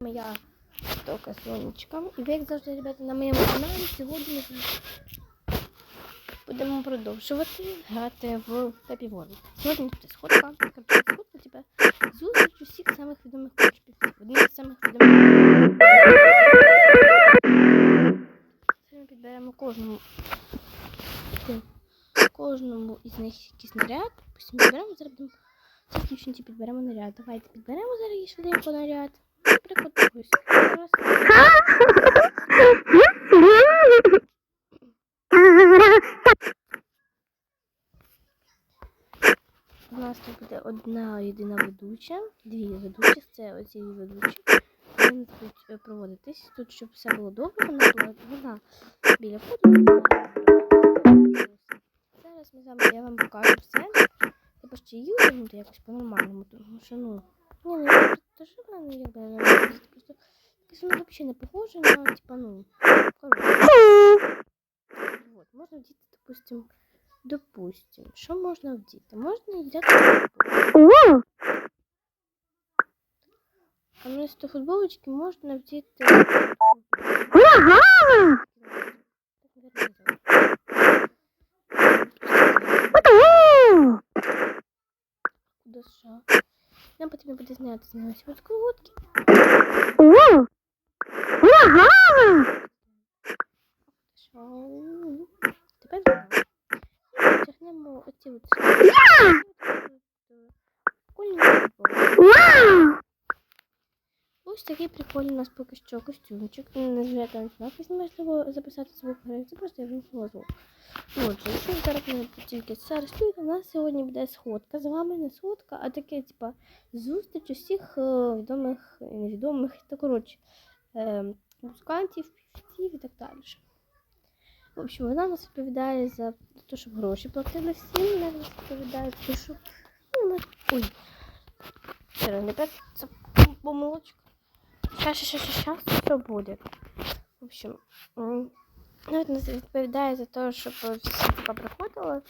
моя тока сонечка. І ви, як завжди, ребята, на моєму каналі сьогодні ми будемо продовжувати грати в Happy World. Сьогодні буде сходка. Коротше, сходка, типа, зустріч усіх самих відомих кочпів. Одним з самих відомих. Ми підберемо кожному. Кожному із них якийсь наряд. Потім підберемо, зараз будемо підберемо наряд. Давайте підберемо зараз їй швиденько наряд. Наприклад, ось. У нас тут буде одна єдина ведуча, дві ведучих, це оці ведучі. Вони будуть е, проводитись. Тут, щоб все було добре, вона була вона біля входу. Зараз ми з вами, я вам покажу все. Треба ще її одягнути якось по-нормальному, тому що, ну, ні, ну, я то що вона, ну, якби, не просто, якось воно взагалі не похоже на, типа, ну, коротше. Вот, можна вдіти, допустим, допустим, що можна вдіти? Можна взяти футболку. А вместо футболочки можна вдіти... Куда потрібно буде зняти з нього ці от колготки. Що? Тепер знову. І Втягнемо оці от прикольні футболки. Ось такий прикольний у нас поки що костюмчик. Не знаю, там якось неможливо записати звук гри. Це просто я вимкнула звук. Отже, якщо ви зараз мене тільки зараз чуєте, у нас сьогодні буде сходка. З вами не сходка, а таке, типа, зустріч усіх е, відомих невідомих, та коротше, е, музикантів, півців і так далі. В общем, вона нас відповідає за те, щоб гроші платили всім, вона нас відповідає за те, щоб... Ну. Ой. Зараз не так, це помилочка. Щас, щас, щас, щас, все буде. В общем, м, ну, от нас відповідає за те, щоб всі типа приходили,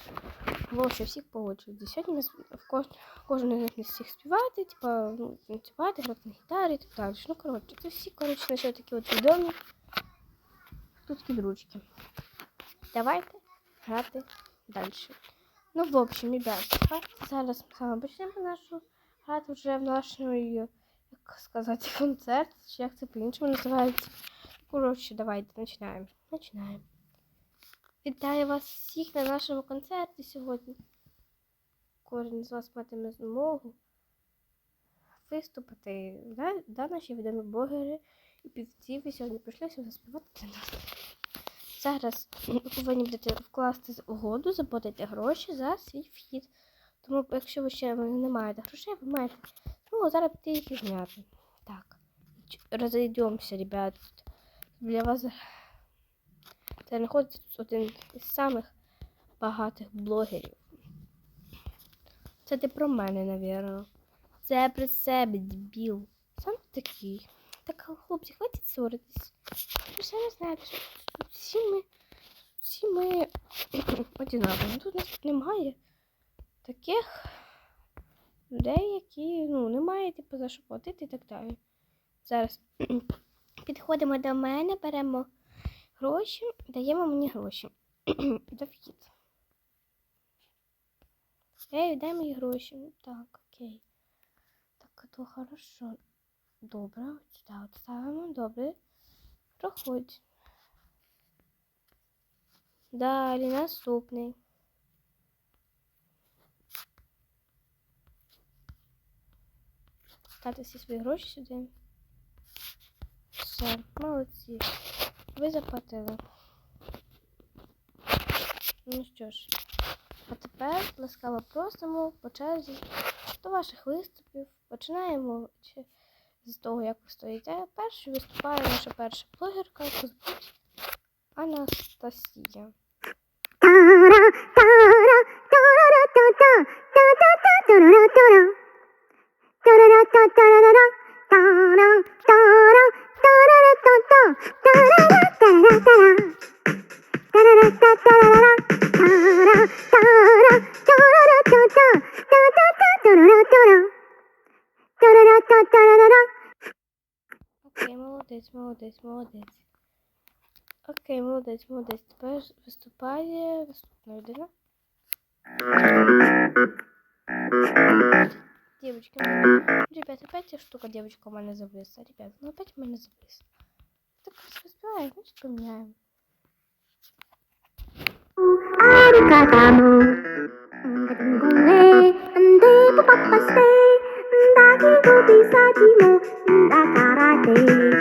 було, що всіх по очереді. Сьогодні нас в кож... кожен з них не всіх співати, типа, ну, танцювати, грати на гітарі і так далі. Ну, коротше, це всі, коротше, на що такі от відомі. Тут кідручки. Давайте грати далі. Ну, в общем, ребят, зараз ми з вами почнемо нашу грати вже в нашої, як сказати, концерт, чи як це по-іншому називається. Коротше, давайте починаємо. Починаємо. Вітаю вас всіх на нашому концерті сьогодні. Кожен з вас матиме змогу виступити. Да, да, наші відомі блогери і півці ви сьогодні прийшли сюди заспівати для нас. Зараз ви повинні будете вкласти угоду, заплатити гроші за свій вхід. Тому, якщо ви ще не маєте грошей, ви маєте ну, зараз піти їх і зняти. Так. Розійдемося, ребят. Для вас це знаходиться тут один із самих багатих блогерів. Це ти про мене, навірно. Це про себе, дебіл. Сам такий. Так, хлопці, хватить ссоритись. Ви ж самі знаєте, що тут всі ми, всі ми одинакові. Тут нас немає таких людей, які ну, не мають типу, за що платити і так далі. Зараз підходимо до мене, беремо гроші, даємо мені гроші. До вхід. Ей, дай мені гроші. Так, окей. Так, то хорошо. Добре, от сюди от. Добре. Проходь. Далі наступний. ставте всі свої гроші сюди. Все, молодці. Ви заплатили. Ну що ж, а тепер ласкаво просимо по черзі до ваших виступів. Починаємо з того, як ви стоїте. Першою виступає наша перша блогерка Фейсбук Анастасія. Та-ра-та-ра-та-ра-та-та-та-та-та-та-та-та-та Okej, молодець, молодець, молодець. Окей, молодець, молодець. Тепер виступає наступна людина. Девочки, ребят, опять эта штука девочка у меня зависла. Ребят, ну опять у меня зависла. Так красиво спеваем, значит поменяем. あ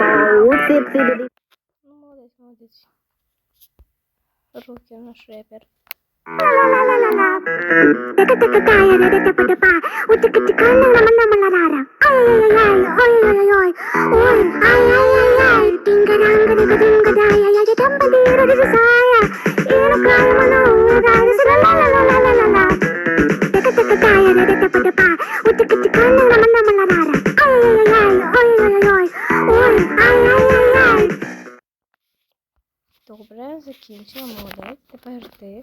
pow, zip zip a dip. Ну, молодець, молодець. Рокер наш репер. Добре, закінчила, молодець. Тепер ти.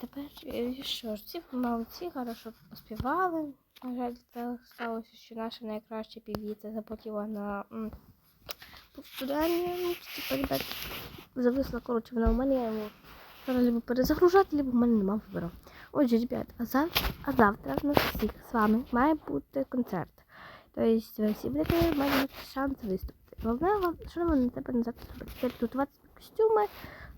Тепер е, що ж, ці молодці, хорошо поспівали. На жаль, так сталося, що наша найкраща півіця захотіла на повторяння. Ну, ребят, зависла, коротше, вона у мене, я йому зараз либо перезагружати, либо в мене нема вибору. Отже, ребят, а завтра, а завтра в нас всіх з вами має бути концерт. Тобто ви всі будете мати шанс виступити. Головне, що вам на тебе на завтра зробити? Це костюми,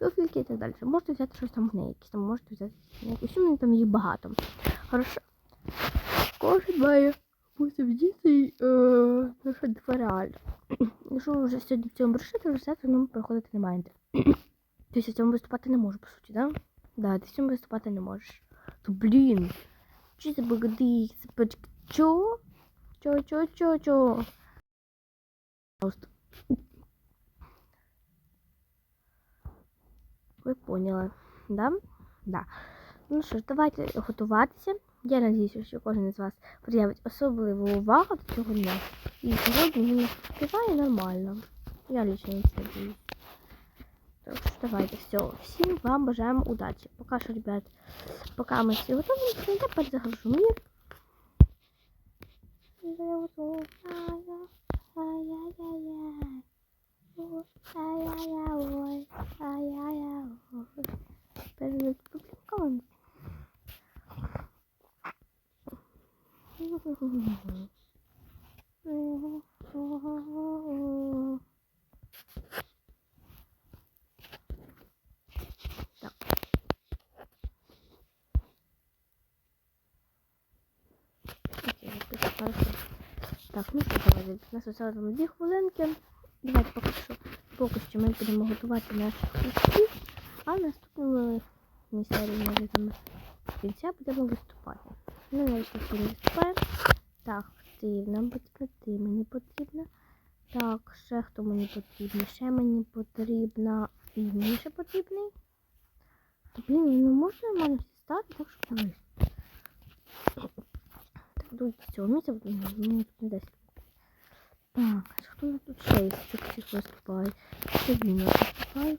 туфельки і так далі. Можете взяти щось там в неї, якісь там можете взяти не костюми, там їх багато. Хорошо. Кожен має бути е, ну, що це реально. Якщо ви вже сьогодні в цьому брешите, то завтра нам приходити не маєте. Тобто в цьому виступати не можу, по суті, да? Да, ти в цьому виступати не можеш. То блін. Чи це богоди? Чо? Чо, чо, чо, чо? Просто. Ви поняли, да? Да. Ну що ж, давайте готуватися. Я надіюся, що кожен із вас проявить особливу увагу до цього дня. І сьогодні він співає нормально. Я лично не надіюсь. Так що давайте, все. Всім вам бажаємо удачі. Поки що, ребят, поки ми всі готові, я тепер загружу мені. Ай-яй-яй-яй. Ай-яй-яй-ой. Ай-яй-яй-ой. Перед публіком. Так. Окей, так, хорошо. Так, ну що, давайте. У нас осталось там дві хвилинки. Давайте поки що, поки що ми будемо готувати наших гостів, а в наступному серії може там кінця будемо виступати. Ну, навіть сьогодні виступаємо. Так, ти нам потрібно, ти мені потрібна. Так, ще хто мені потрібний? Ще мені потрібна. І мені ще потрібний. Блін, ну можна нормально всі стати, так що дивись. Так, до цього місця не 10. Так, хто тут ще є? Що всіх виступає? Це він нас виступає.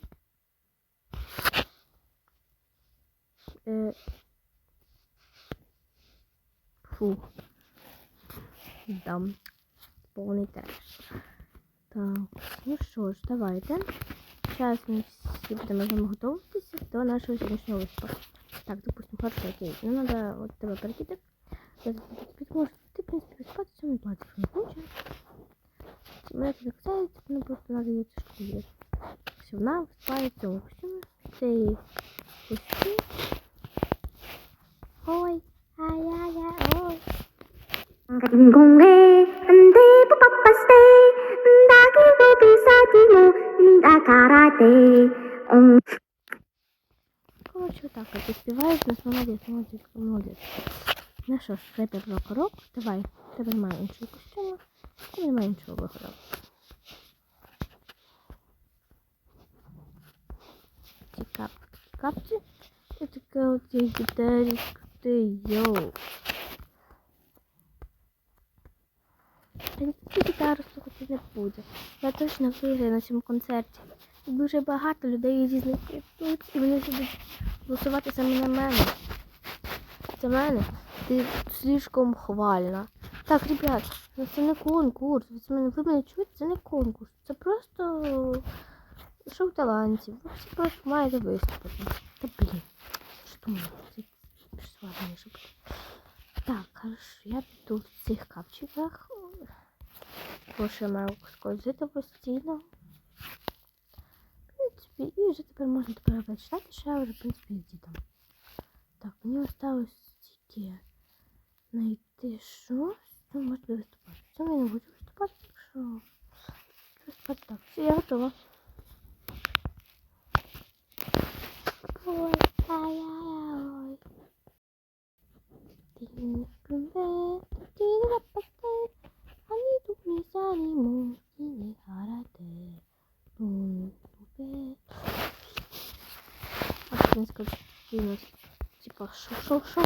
Е... Фу. Дам. Повний треш. Так, ну що ж, давайте. Зараз ми всі будемо готуватися до нашого сьогоднішнього виступу. Так, допустим, хорошо, окей. Ну, надо от тебе перекидати. Я тут підможу. Ти, в принципі, виступати в цьому платі, не хочеш. Мене це касається, ну просто надо її це шкодувати. Все, вона виступає в цьому костюмі. Це її костюм. Ой, ай-яй-яй, ой. 공공의 안돼 뽀빠빠스테 나기고 비싸지모 니가 가라데 옹 Коротше, так, от ти співаєш, у нас молодець, молодець, молодець. Ну що ж, рэпер рок давай. В Тебе немає іншого костюму, І немає іншого виходу. Ці капки, капці. І така от є гітарістка, ти йоу. Та ніякі гітару слухати не буде. Я точно виграю на цьому концерті. Дуже багато людей різних тут, і вони будуть голосувати саме на мене. Це мене. Ти слишком хвальна. Так, ребят, ну це не конкурс. Ви мене, ви мене чуєте, це не конкурс. Це просто шоу талантів. Ви всі просто маєте виступити. Та блін. Що це пішла раніше. Так, хорошо, я піду в цих капчиках. Бо що я маю скользити постійно. В принципі, і вже тепер можна тепер прочитати, що я вже, в принципі, з дідом. Так, мені осталось тільки знайти щось, що можна виступати. В цьому я не буду виступати, так що виступати так. Все, я готова. Ой, ай-яй-яй. Ти-не-пумбе, ти-не-папасте, ані тут не санімо, і не гарате. Бум-бумбе. Африканська кіно, типа шоу-шоу-шоу.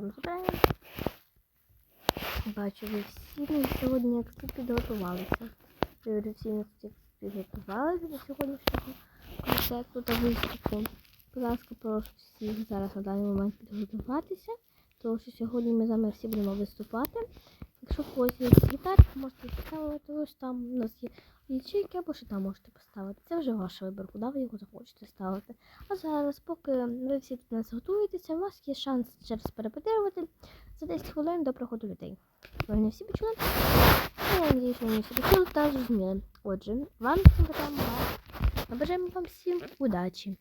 ми забираємо. Бачу, ви всі на сьогодні це підготувалися. Ви всі на підготувалися до сьогоднішнього концерту та виступу. Будь ласка, прошу всіх зараз на даний момент підготуватися, тому що сьогодні ми з вами всі будемо виступати. Якщо в когось є гітар, можете поставити ось там. У нас є ячейки або що там можете поставити. Це вже ваш вибір, куди ви його захочете ставити. А зараз, поки ви всі тут нас готуєтеся, у вас є шанс ще раз перепетирувати за 10 хвилин до приходу людей. Ви не всі почули? Я надіюсь, що ви всі почули та зрозуміли. Отже, вам всім бажаємо вам всім удачі.